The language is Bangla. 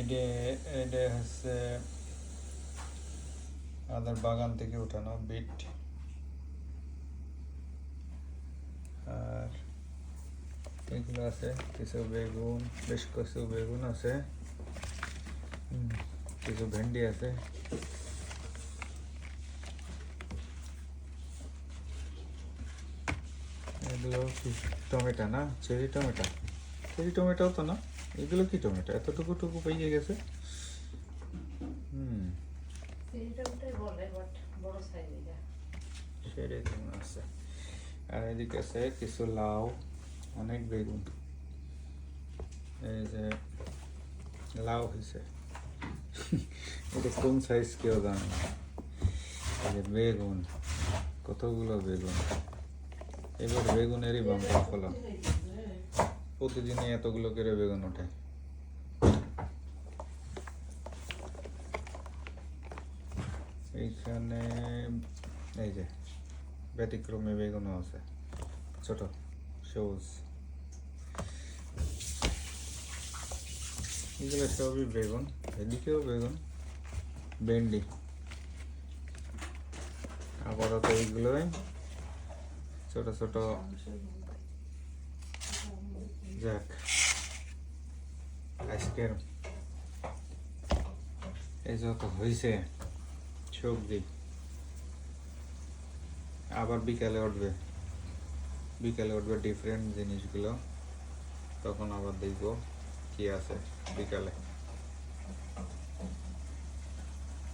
এটা এটা হচ্ছে আমাদের বাগান থেকে উঠানো বিট। আর এগুলো আছে কিছু বেগুন বেশ কিছু বেগুন আছে। হুম, কিছু ভেন্ডি আছে। এগুলো কি টমেটো না? Cherry tomato? চেরি টমেটোও তো না? এগুলো কি টমেটো? এতটুকু টুকু পেয়ে গেছে? হুম। সেরকম আছে? আর এদিকে আছে কিছু লাউ অনেক বেগুন। এই যে লাউ হয়েছে। এটা কোন সাইজ কেউ জানে যে বেগুন কতগুলো বেগুন? এবার বেগুনেরই বাম্পার ফলন প্রতিদিনই এতগুলো করে বেগুন ওঠে। এইখানে এই যে ব্যতিক্রমী বেগুনও আছে, ছোট, সবুজ। এগুলো সবই বেগুন, এদিকেও বেগুন, ভেন্ডি। আপাতত এইগুলোই ছোট ছোট যাক, আজকের এই যত হয়েছে সবজি আবার বিকালে উঠবে। বিকালে উঠবে ডিফারেন্ট জিনিসগুলো। তখন আবার দেখব কি আছে বিকালে।